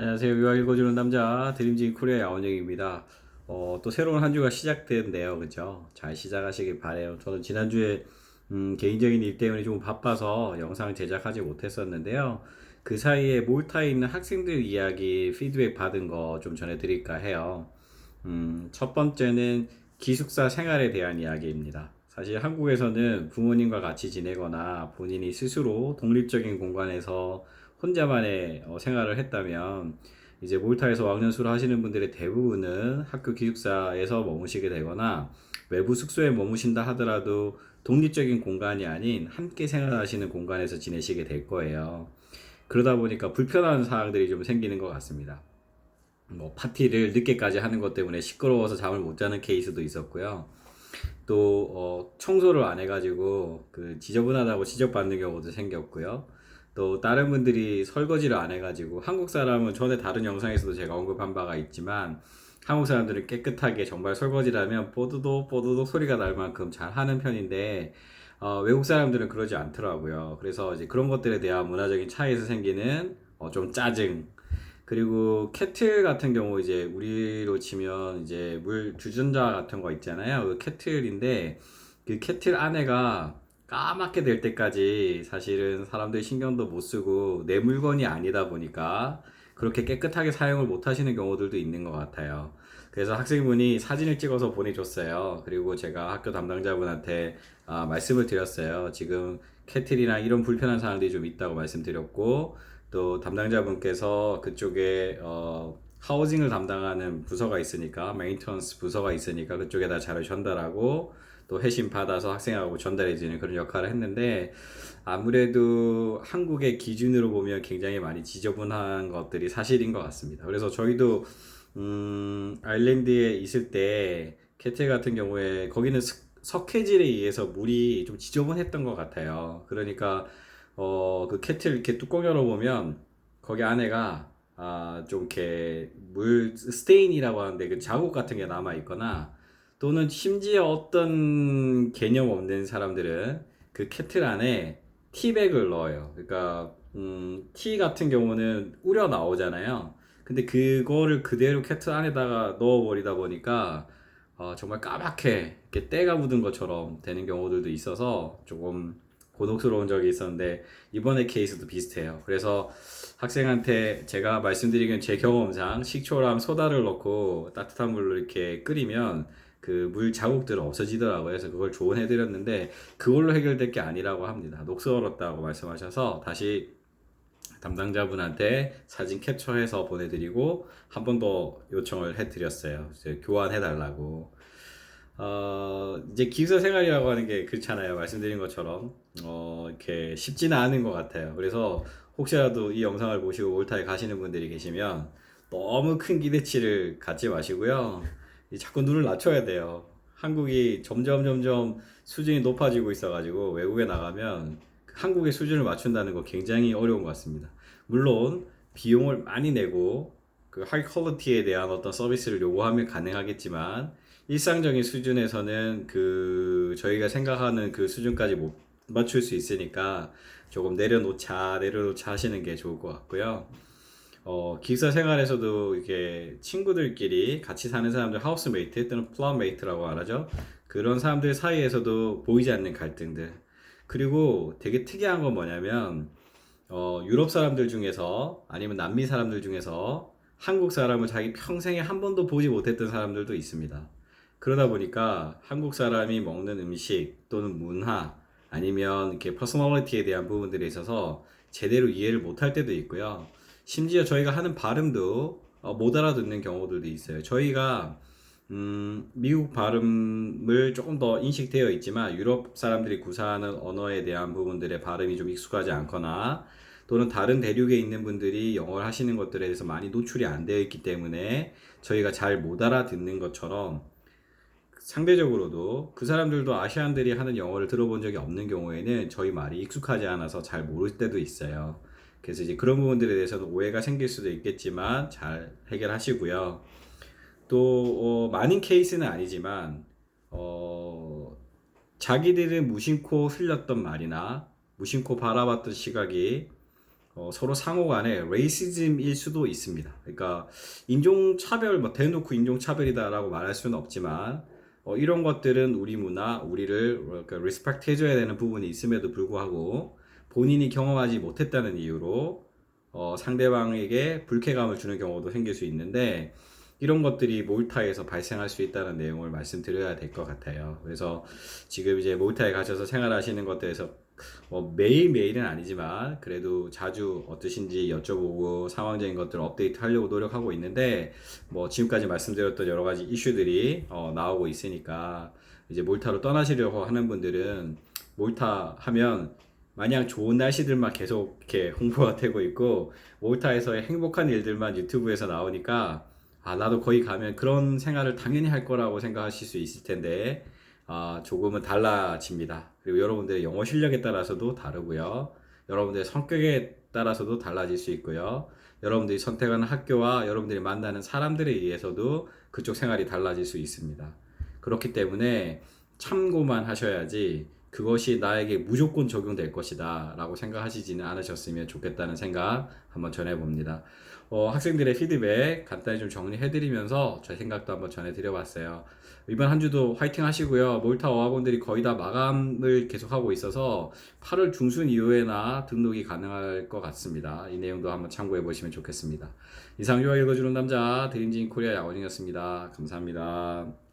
안녕하세요. 유학 읽어주는 남자 드림진 코리아 야원영입니다. 어, 또 새로운 한 주가 시작됐는데요. 그죠? 잘 시작하시길 바래요. 저는 지난주에 음, 개인적인 일 때문에 좀 바빠서 영상을 제작하지 못했었는데요. 그 사이에 몰타에 있는 학생들 이야기 피드백 받은 거 좀 전해드릴까 해요. 음, 첫 번째는 기숙사 생활에 대한 이야기입니다. 사실 한국에서는 부모님과 같이 지내거나 본인이 스스로 독립적인 공간에서 혼자만의 어, 생활을 했다면 이제 몰타에서 왕년수를 하시는 분들의 대부분은 학교 기숙사에서 머무시게 되거나 외부 숙소에 머무신다 하더라도 독립적인 공간이 아닌 함께 생활하시는 공간에서 지내시게 될 거예요. 그러다 보니까 불편한 사항들이 좀 생기는 것 같습니다. 뭐 파티를 늦게까지 하는 것 때문에 시끄러워서 잠을 못 자는 케이스도 있었고요. 또 어, 청소를 안 해가지고 그 지저분하다고 지적받는 경우도 생겼고요. 또 다른 분들이 설거지를 안 해가지고 한국 사람은 전에 다른 영상에서도 제가 언급한 바가 있지만 한국 사람들은 깨끗하게 정말 설거지를 하면 뽀드도 뽀드도 소리가 날 만큼 잘 하는 편인데 어, 외국 사람들은 그러지 않더라고요. 그래서 이제 그런 것들에 대한 문화적인 차이에서 생기는 어, 좀 짜증 그리고 캐틀 같은 경우 이제 우리로 치면 이제 물 주전자 같은 거 있잖아요. 그 캐틀인데 그 캐틀 안에가 까맣게 될 때까지 사실은 사람들이 신경도 못 쓰고 내 물건이 아니다 보니까 그렇게 깨끗하게 사용을 못 하시는 경우들도 있는 것 같아요. 그래서 학생분이 사진을 찍어서 보내줬어요. 그리고 제가 학교 담당자분한테 아, 말씀을 드렸어요. 지금 캐틀이나 이런 불편한 사항들이 좀 있다고 말씀드렸고 또 담당자분께서 그쪽에 어, 하우징을 담당하는 부서가 있으니까 메인터넌스 부서가 있으니까 그쪽에다 자료 전달하고 또 회신 받아서 학생하고 전달해 주는 그런 역할을 했는데 아무래도 한국의 기준으로 보면 굉장히 많이 지저분한 것들이 사실인 것 같습니다. 그래서 저희도 음, 아일랜드에 있을 때 캐틀 같은 경우에 거기는 석- 석회질에 의해서 물이 좀 지저분했던 것 같아요. 그러니까 어, 그 캐틀 이렇게 뚜껑 열어보면 거기 안에가 아, 좀 이렇게 물 스테인이라고 하는데 그 자국 같은 게 남아 있거나 또는 심지어 어떤 개념 없는 사람들은 그 캐틀 안에 티백을 넣어요. 그러니까 음, 티 같은 경우는 우려 나오잖아요. 근데 그거를 그대로 캐틀 안에다가 넣어버리다 보니까 어, 정말 까맣게 이렇게 때가 묻은 것처럼 되는 경우들도 있어서 조금 곤혹스러운 적이 있었는데 이번에 케이스도 비슷해요. 그래서 학생한테 제가 말씀드리기엔 제 경험상 식초랑 소다를 넣고 따뜻한 물로 이렇게 끓이면 그 물 자국들은 없어지더라고요. 그래서 그걸 조언해드렸는데 그걸로 해결될 게 아니라고 합니다. 녹슬었다고 말씀하셔서 다시 담당자분한테 사진 캡처해서 보내드리고 한 번 더 요청을 해드렸어요. 교환해달라고. 어, 이제 기숙사 생활이라고 하는 게 그렇잖아요. 말씀드린 것처럼. 어, 이렇게 쉽지는 않은 것 같아요. 그래서 혹시라도 이 영상을 보시고 올타에 가시는 분들이 계시면 너무 큰 기대치를 갖지 마시고요. 이 자꾸 눈을 낮춰야 돼요. 한국이 점점 점점 수준이 높아지고 있어가지고 외국에 나가면 한국의 수준을 맞춘다는 거 굉장히 어려운 것 같습니다. 물론 비용을 많이 내고 그 하이 퀄리티에 대한 어떤 서비스를 요구하면 가능하겠지만 일상적인 수준에서는 그 저희가 생각하는 그 수준까지 못 맞출 수 있으니까 조금 내려놓자 내려놓자 하시는 게 좋을 것 같고요. 어, 기숙사 생활에서도 이게 친구들끼리 같이 사는 사람들 하우스메이트 또는 플랫메이트라고 말하죠. 그런 사람들 사이에서도 보이지 않는 갈등들. 그리고 되게 특이한 건 뭐냐면 어, 유럽 사람들 중에서 아니면 남미 사람들 중에서 한국 사람을 자기 평생에 한 번도 보지 못했던 사람들도 있습니다. 그러다 보니까 한국 사람이 먹는 음식 또는 문화 아니면 이렇게 퍼스널리티에 대한 부분들에 있어서 제대로 이해를 못할 때도 있고요. 심지어 저희가 하는 발음도 어, 못 알아듣는 경우들도 있어요. 저희가 음, 미국 발음을 조금 더 인식되어 있지만 유럽 사람들이 구사하는 언어에 대한 부분들의 발음이 좀 익숙하지 않거나 또는 다른 대륙에 있는 분들이 영어를 하시는 것들에 대해서 많이 노출이 안 되어 있기 때문에 저희가 잘 못 알아듣는 것처럼 상대적으로도 그 사람들도 아시안들이 하는 영어를 들어본 적이 없는 경우에는 저희 말이 익숙하지 않아서 잘 모를 때도 있어요. 그래서 이제 그런 부분들에 대해서는 오해가 생길 수도 있겠지만 잘 해결하시고요. 또 어, 많은 케이스는 아니지만 어, 자기들은 무심코 흘렸던 말이나 무심코 바라봤던 시각이 어, 서로 상호 간에 레이시즘일 수도 있습니다. 그러니까 인종차별, 뭐 대놓고 인종차별이다라고 말할 수는 없지만 어, 이런 것들은 우리 문화, 우리를 그러니까 리스펙트 해줘야 되는 부분이 있음에도 불구하고 본인이 경험하지 못했다는 이유로 어, 상대방에게 불쾌감을 주는 경우도 생길 수 있는데 이런 것들이 몰타에서 발생할 수 있다는 내용을 말씀드려야 될 것 같아요. 그래서 지금 이제 몰타에 가셔서 생활하시는 것들에서 어, 매일매일은 아니지만 그래도 자주 어떠신지 여쭤보고 상황적인 것들을 업데이트 하려고 노력하고 있는데 뭐 지금까지 말씀드렸던 여러 가지 이슈들이 어, 나오고 있으니까 이제 몰타로 떠나시려고 하는 분들은 몰타 하면 마냥 좋은 날씨들만 계속 이렇게 홍보가 되고 있고 몰타에서의 행복한 일들만 유튜브에서 나오니까 아 나도 거기 가면 그런 생활을 당연히 할 거라고 생각하실 수 있을 텐데 아, 조금은 달라집니다. 그리고 여러분들의 영어 실력에 따라서도 다르고요. 여러분들의 성격에 따라서도 달라질 수 있고요. 여러분들이 선택하는 학교와 여러분들이 만나는 사람들에 의해서도 그쪽 생활이 달라질 수 있습니다. 그렇기 때문에 참고만 하셔야지 그것이 나에게 무조건 적용될 것이다 라고 생각하시지는 않으셨으면 좋겠다는 생각 한번 전해봅니다. 어, 학생들의 피드백 간단히 좀 정리해드리면서 제 생각도 한번 전해드려봤어요. 이번 한 주도 화이팅 하시고요. 몰타 어학원들이 거의 다 마감을 계속하고 있어서 8월 중순 이후에나 등록이 가능할 것 같습니다. 이 내용도 한번 참고해 보시면 좋겠습니다. 이상 유아 읽어주는 남자 드림진 코리아 야원이었습니다. 감사합니다.